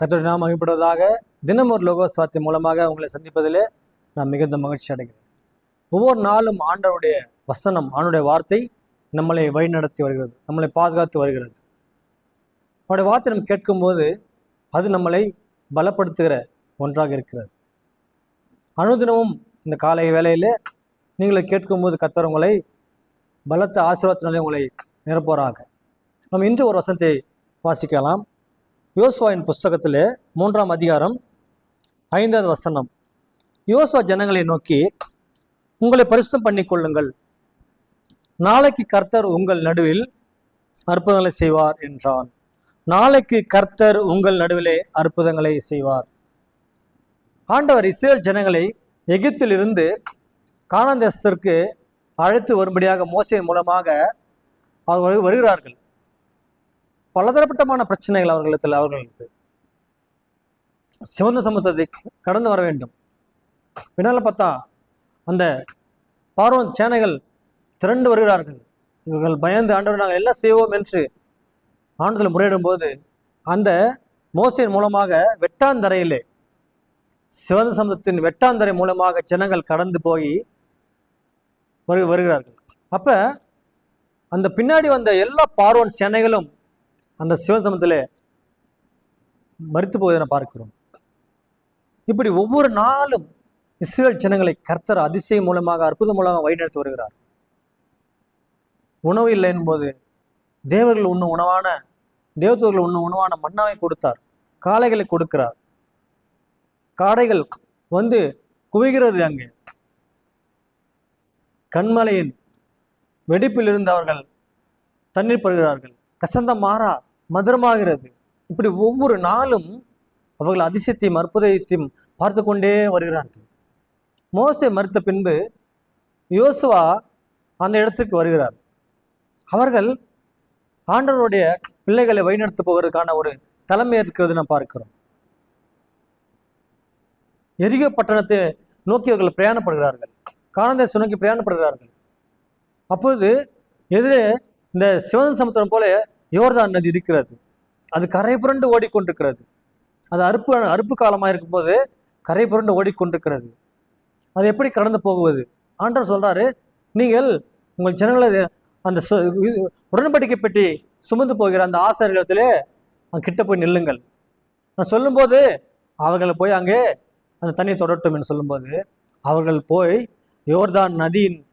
கத்தோட நாம் அமைப்படுவதாக தினம் ஒரு லோகோ சுவாத்தியம் மூலமாக உங்களை சந்திப்பதிலே நான் மிகுந்த மகிழ்ச்சி அடைகிறேன். ஒவ்வொரு நாளும் ஆண்டவருடைய வசனம் ஆண்டுடைய வார்த்தை நம்மளை வழிநடத்தி வருகிறது நம்மளை பாதுகாத்து வருகிறது. அவருடைய வார்த்தை நம்ம கேட்கும்போது அது நம்மளை பலப்படுத்துகிற ஒன்றாக இருக்கிறது. அனுதினமும் இந்த காலை வேலையில் நீங்களை கேட்கும்போது கத்தர் உங்களை பலத்த ஆசீர்வாதத்தினாலே உங்களை நிரப்புவராக. நம்ம இன்று ஒரு வசனத்தை வாசிக்கலாம். யோசுவாவின் புஸ்தகத்தில் மூன்றாம் அதிகாரம் ஐந்தாவது வசனம். யோசுவா ஜனங்களை நோக்கி உங்களை பரிசுத்தம் பண்ணிக்கொள்ளுங்கள். நாளைக்கு கர்த்தர் உங்கள் நடுவில் அற்புதங்களை செய்வார் என்றான். நாளைக்கு கர்த்தர் உங்கள் நடுவிலே அற்புதங்களை செய்வார். ஆண்டவர் இஸ்ரேல் ஜனங்களை எகிப்திலிருந்து காணாந்தேசத்திற்கு அழைத்து வரும்படியாக மோசை மூலமாக அவர் வருகிறார்கள். பலதரப்பட்டமான பிரச்சனைகள் அவர்களிடத்தில் அவர்களுக்கு சிவந்த சமுத்திரத்தை கடந்து வர வேண்டும். பின்னால் பார்த்தா அந்த பார்வன் சேனைகள் திரண்டு வருகிறார்கள். இவர்கள் பயந்து ஆண்டவர் நாங்கள் எல்லாம் செய்வோம் என்று ஆண்டத்தில் முறையிடும் போது அந்த மோசையின் மூலமாக வெட்டாந்தரையிலே சிவந்த சமுதத்தின் வெட்டாந்தரை மூலமாக ஜனங்கள் கடந்து போய் வரு வருகிறார்கள். அப்போ அந்த பின்னாடி வந்த எல்லா பார்வன் சேனைகளும் அந்த சிவசமத்தில் மறித்து போவதை பார்க்கிறோம். இப்படி ஒவ்வொரு நாளும் இஸ்ரேல் ஜனங்களை கர்த்தர் அதிசயம் மூலமாக அற்புதம் மூலமாக வழிநடத்தி வருகிறார். உணவு இல்லை என்போது தேவர்கள் உண்ணும் உணவான தேவதூர்கள் உண்ணும் உணவான மன்னாவை கொடுத்தார். காளைகளை கொடுக்கிறார். காடைகள் வந்து குவிகிறது அங்கே. கண்மலையின் வெடிப்பில் இருந்து அவர்கள் தண்ணீர் பெறுகிறார்கள் கசந்தம் மாறா மதுரமாகிறது. இப்படி ஒவ்வொரு நாளும் அவர்கள் அதிசயத்தையும் அற்புதத்தையும் பார்த்து கொண்டே வருகிறார்கள். மோசை மறுத்த பின்பு யோசுவா அந்த இடத்துக்கு வருகிறார். அவர்கள் ஆண்டவருடைய பிள்ளைகளை வழிநடத்த போவதற்கான ஒரு தலைமை இருக்கிறது நாம் பார்க்கிறோம். எரிகோ பட்டணத்தை நோக்கி அவர்கள் பிரயாணப்படுகிறார்கள். காணந்தேசம் நோக்கி பிரயாணப்படுகிறார்கள். அப்போது எதிரே இந்த சிவன் சமுத்திரம் போல யோர்தான் நதி இருக்கிறது. அது கரை புரண்டு ஓடிக்கொண்டிருக்கிறது. அது அறுப்பு அறுப்பு காலமாக இருக்கும்போது கரை புரண்டு ஓடிக்கொண்டிருக்கிறது. அது எப்படி கடந்து போகுவது? ஆண்டவர் சொல்கிறாரு நீங்கள் உங்கள் ஜனங்களை அந்த சு- உடன்படிக்கை பெட்டி சுமந்து போகிற அந்த ஆசிரியர்களத்திலே அங்கே கிட்ட போய் நில்லுங்கள். நான் சொல்லும்போது அவர்களை போய் அங்கே அந்த தண்ணி தொடரட்டும் என்று சொல்லும்போது அவர்கள் போய் யோர்தான் நதியின்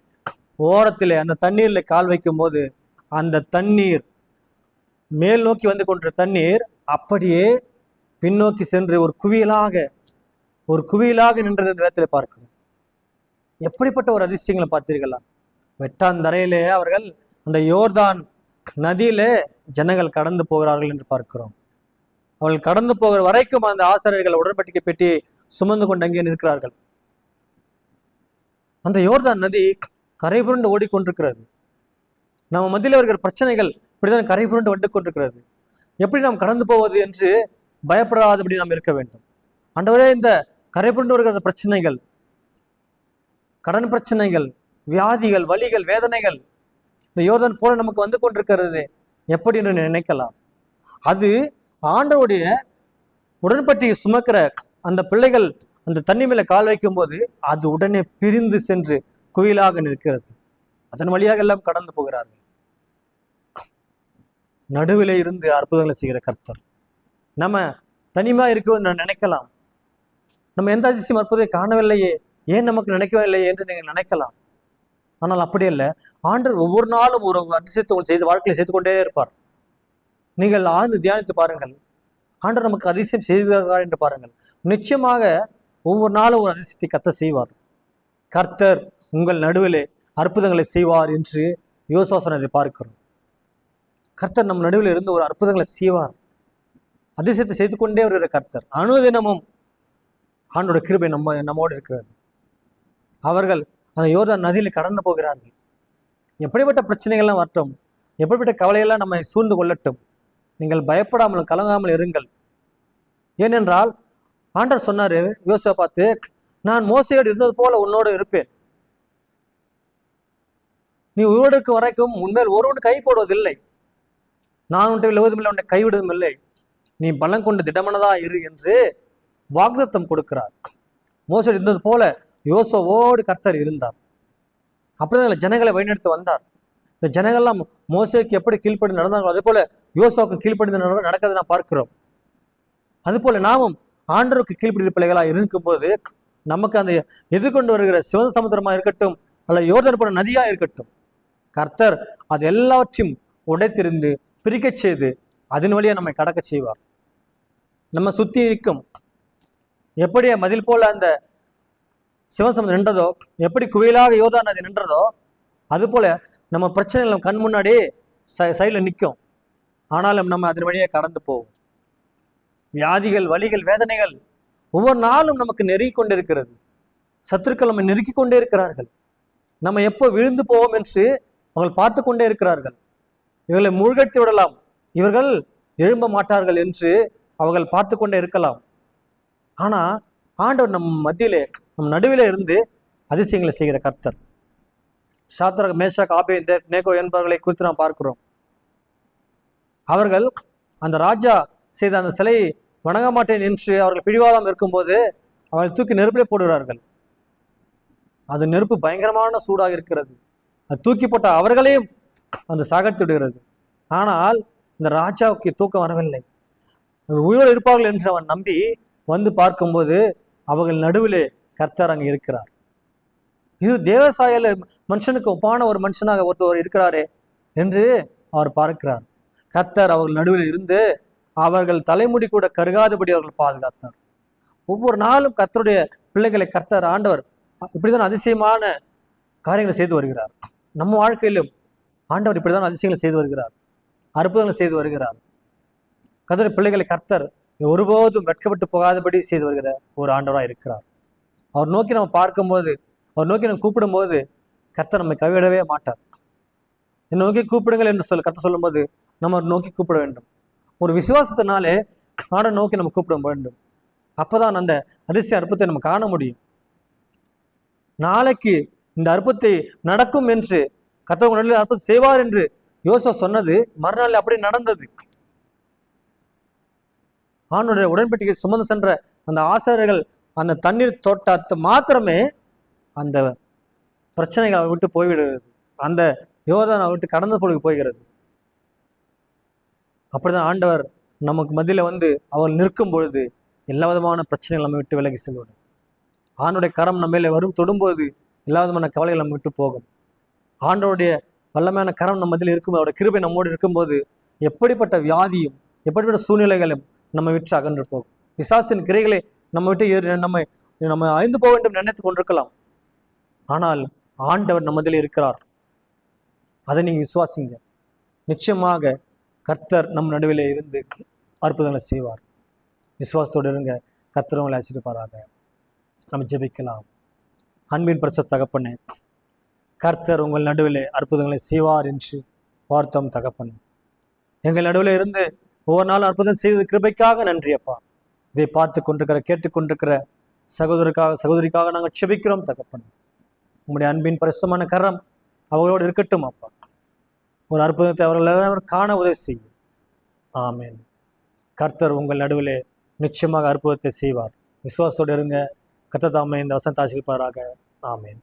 ஓரத்தில் அந்த தண்ணீரில் கால் வைக்கும்போது அந்த தண்ணீர் மேல் நோக்கி வந்து கொண்ட தண்ணீர் அப்படியே பின்னோக்கி சென்று ஒரு குவியலாக ஒரு குவியலாக நின்றது இந்த இடத்துல பார்க்கிறோம். எப்படிப்பட்ட ஒரு அதிசயங்களை பார்த்தீர்களா? வெட்டாந்தரையிலே அவர்கள் அந்த யோர்தான் நதியிலே ஜனங்கள் கடந்து போகிறார்கள் என்று பார்க்கிறோம். அவர்கள் கடந்து போகிற வரைக்கும் அந்த ஆசிரியர்கள் உடன்படிக்கை பெட்டி சுமந்து கொண்டு அங்கே நிற்கிறார்கள். அந்த யோர்தான் நதி கரை புரண்டு ஓடிக்கொண்டிருக்கிறது. நம்ம மத்தியில் இருக்கிற பிரச்சனைகள் இப்படிதான் கரை புரண்டு வந்து கொண்டிருக்கிறது. எப்படி நாம் கடந்து போவது என்று பயப்படாதபடி நாம் இருக்க வேண்டும். ஆண்டவரே இந்த கரை புரண்டு வருகிற பிரச்சனைகள் கடன் பிரச்சனைகள் வியாதிகள் வலிகள் வேதனைகள் இந்த யோதன் போல நமக்கு வந்து கொண்டிருக்கிறது. எப்படி என்று நினைக்கலாம்? அது ஆண்டவருடைய உடன்பட்டியை சுமக்கிற அந்த பிள்ளைகள் அந்த தண்ணி மேல கால் வைக்கும்போது அது உடனே பிரிந்து சென்று குயிலாக நிற்கிறது. அதன் வழியாக எல்லாம் கடந்து போகிறார்கள். நடுவிலே இருந்து அற்புதங்களை செய்கிற கர்த்தர். நம்ம தனிமா இருக்கோம் நினைக்கலாம். நம்ம எந்த அதிசயம் அற்புதத்தை காணவில்லையே ஏன் நமக்கு நினைக்கவில்லை என்று நீங்கள் நினைக்கலாம். ஆனால் அப்படி இல்லை ஆண்டர் ஒவ்வொரு நாளும் ஒரு அதிசயத்தை உங்கள் செய்து வாழ்க்கையில் செய்து கொண்டே இருப்பார். நீங்கள் ஆழ்ந்து தியானித்து பாருங்கள். ஆண்டர் நமக்கு அதிசயம் செய்திருக்கிறார் என்று பாருங்கள். நிச்சயமாக ஒவ்வொரு நாளும் ஒரு அதிசயத்தை கத்த செய்வார். கர்த்தர் உங்கள் நடுவிலே அற்புதங்களை செய்வார் என்று யோசாசனத்தை பார்க்கிறோம். கர்த்தர் நம் நடுவில் இருந்து ஒரு அற்புதங்களை செய்வார். அதிசயத்தை செய்து கொண்டே வருகிற கர்த்தர். அனுதினமும் ஆண்டோட கிருபை நம்ம நம்மோடு இருக்கிறது. அவர்கள் அந்த யோதா நதியில் கடந்து போகிறார்கள். எப்படிப்பட்ட பிரச்சனைகள்லாம் வரட்டும் எப்படிப்பட்ட கவலையெல்லாம் நம்மை சூழ்ந்து கொள்ளட்டும் நீங்கள் பயப்படாமல் கலங்காமல் இருங்கள். ஏனென்றால் ஆண்டர் சொன்னார் யோசிப்பை பார்த்து நான் மோசையோடு இருந்தது போல உன்னோடு இருப்பேன். நீ உயிரோடுக்கு வரைக்கும் உன்மேல் ஒருவன் கை போடுவதில்லை. நான் உன்னை விழுவதும் இல்லை உன்னை கைவிடுவதும் இல்லை. நீ பலம் கொண்டு திடமனதா இரு என்று வாக்தத்தம் கொடுக்கிறார். மோசடி இருந்தது போல யோசோவோடு கர்த்தர் இருந்தார். அப்படிதான் ஜனங்களை வழிநடத்தி வந்தார். இந்த ஜனங்கள்லாம் மோசைக்கு எப்படி கீழ்ப்படி நடந்தாங்களோ அதே போல யோசுவாவுக்கு கீழ்ப்படி நடக்கிறத நான் பார்க்கிறோம். அதுபோல நாமும் ஆண்டவருக்கு கீழ்ப்படி பிள்ளைகளாக இருக்கும்போது நமக்கு அந்த எதிர்கொண்டு வருகிற சிவந்த சமுத்திரமாக இருக்கட்டும் அல்ல யோர்தன் போன நதியாக இருக்கட்டும் கர்த்தர் அது எல்லாவற்றையும் உடைத்திருந்து பிரிக்கச் செய்து அதன் வழியாக நம்மை கடக்க செய்வார். நம்ம சுத்தி நிற்கும் எப்படி மதில் போல அந்த சிவசம் நின்றதோ எப்படி குவியலாக யோதா நதி நின்றதோ அதுபோல நம்ம பிரச்சனைகள் கண் முன்னாடியே ச சைடில் நிற்கும் ஆனாலும் நம்ம அதன் வழியே கடந்து போவோம். வியாதிகள் வலிகள் வேதனைகள் ஒவ்வொரு நாளும் நமக்கு நெருங்கி கொண்டிருக்கிறது. சத்துருக்கள் நம்ம நெருக்கி கொண்டே இருக்கிறார்கள். நம்ம எப்போ விழுந்து போவோம் என்று அவர்கள் பார்த்து கொண்டே இருக்கிறார்கள். இவர்களை மூழ்கடித்து விடலாம். இவர்கள் எழும்ப மாட்டார்கள் என்று அவர்கள் பார்த்து கொண்டே இருக்கலாம். ஆனால் ஆண்டவர் நம் மத்தியிலே நம் நடுவில் இருந்து அதிசயங்களை செய்கிற கர்த்தர். சாத்திரக் மேஷாக் ஆபே நேகோ என்பவர்களை குறித்து நாம் பார்க்கிறோம். அவர்கள் அந்த ராஜா செய்த அந்த சிலையை வணங்க மாட்டேன் என்று அவர்கள் பிடிவாதம் இருக்கும்போது அவர்கள் தூக்கி நெருப்பிலே போடுகிறார்கள். அது நெருப்பு பயங்கரமான சூடாக இருக்கிறது. அது தூக்கி போட்ட அவர்களையும் அந்த சாகடித்து விடுகிறது ஆனால் இந்த ராஜாவுக்கு தூக்கம் வரவில்லை. உயிரோடு இருப்பார்கள் என்று அவன் நம்பி வந்து பார்க்கும்போது அவர்கள் நடுவிலே கர்த்தர் அங்கே இருக்கிறார். இது தேவசாயல மனுஷனுக்கு ஒப்பான ஒரு மனுஷனாக ஒருத்தவர் இருக்கிறாரே என்று அவர் பார்க்கிறார். கர்த்தர் அவர்கள் நடுவில் இருந்து அவர்கள் தலைமுடி கூட கருகாதபடி அவர்கள் பாதுகாத்தார். ஒவ்வொரு நாளும் கர்த்தருடைய பிள்ளைகளை கர்த்தர் ஆண்டவர் இப்படிதான் அதிசயமான காரியங்களை செய்து வருகிறார். நம்ம வாழ்க்கையிலும் ஆண்டவர் இப்படிதான் அதிசயங்களை செய்து வருகிறார். அற்புதங்களை செய்து வருகிறார். கர்த்தருடைய பிள்ளைகளை கர்த்தர் ஒருபோதும் வெட்கப்பட்டு போகாதபடி செய்து வருகிற ஒரு ஆண்டவராக இருக்கிறார். அவர் நோக்கி நம்ம பார்க்கும்போது அவர் நோக்கி நம்ம கூப்பிடும்போது கர்த்தர் நம்மை கவிடவே மாட்டார். என்னை நோக்கி கூப்பிடுங்கள் என்று சொல் கர்த்தர் சொல்லும்போது நம்ம நோக்கி கூப்பிட வேண்டும். ஒரு விசுவாசத்தினாலே ஆண்டை நோக்கி நம்ம கூப்பிட வேண்டும். அப்போதான் அந்த அதிசய அற்புதத்தை நம்ம காண முடியும். நாளைக்கு இந்த அற்புதத்தை நடக்கும் என்று கத்தவங்க நடுவில் அற்புதம் செய்வார் என்று யோசுவா சொன்னது மறுநாள் அப்படி நடந்தது. ஆணுடைய உடன்படிக்கை சுமந்து சென்ற அந்த ஆசிரியர்கள் அந்த தண்ணீர் தோட்டத்தை மாத்திரமே அந்த பிரச்சனைகள் அவர் விட்டு போய்விடுகிறது. அந்த யோதான் அவர் விட்டு கடந்த பொழுது போகிறது. அப்படிதான் ஆண்டவர் நமக்கு மதியில் வந்து அவர் நிற்கும் பொழுது எல்லா விதமான பிரச்சனைகள் நம்ம விட்டு விலகி செல்வது ஆணுடைய கரம் நம்ம மேலே வரும் தொடும்போது எல்லா விதமான கவலைகள் நம்ம விட்டு போகும். ஆண்டவருடைய வல்லமையான கரம் நம்ம இருக்கும் அவருடைய கிருபை நம்மோடு இருக்கும்போது எப்படிப்பட்ட வியாதியும் எப்படிப்பட்ட சூழ்நிலைகளும் நம்ம விட்டு அகன்று போகும். பிசாசின் கிரைகளை நம்ம விட்டு ஏறி நம்ம நம்ம அழிந்து போக வேண்டும் நினைத்து கொண்டிருக்கலாம். ஆனால் ஆண்டவர் நம்மதில் இருக்கிறார். அதை நீங்கள் விசுவாசிங்க. நிச்சயமாக கர்த்தர் நம் நடுவில் இருந்து அற்புதங்களை செய்வார். விசுவாசத்தோடு இருங்க. கர்த்தர் உங்களை அச்சிருப்பாராக நம்ம ஜெபிக்கலாம். அன்பின் பிரச தகப்பனே கர்த்தர் உங்கள் நடுவிலே அற்புதங்களை செய்வார் என்று பார்த்தோம் தகப்பன். எங்கள் நடுவில் இருந்து ஒவ்வொரு நாளும் அற்புதம் செய்தது கிருபைக்காக நன்றி அப்பா. இதை பார்த்து கொண்டிருக்கிற கேட்டுக்கொண்டிருக்கிற சகோதரருக்காக சகோதரிக்காக நாங்கள் செபிக்கிறோம் தகப்பன். உங்களுடைய அன்பின் பரிசுமான கரம் அவர்களோடு இருக்கட்டும் அப்பா. ஒரு அற்புதத்தை அவர்கள் காண உதவி செய்யும். ஆமேன். கர்த்தர் உங்கள் நடுவிலே நிச்சயமாக அற்புதத்தை செய்வார். விசுவாசத்தோடு இருங்க. கத்த தாமே இந்த வசந்த ஆசிரிப்பாராக ஆமேன்.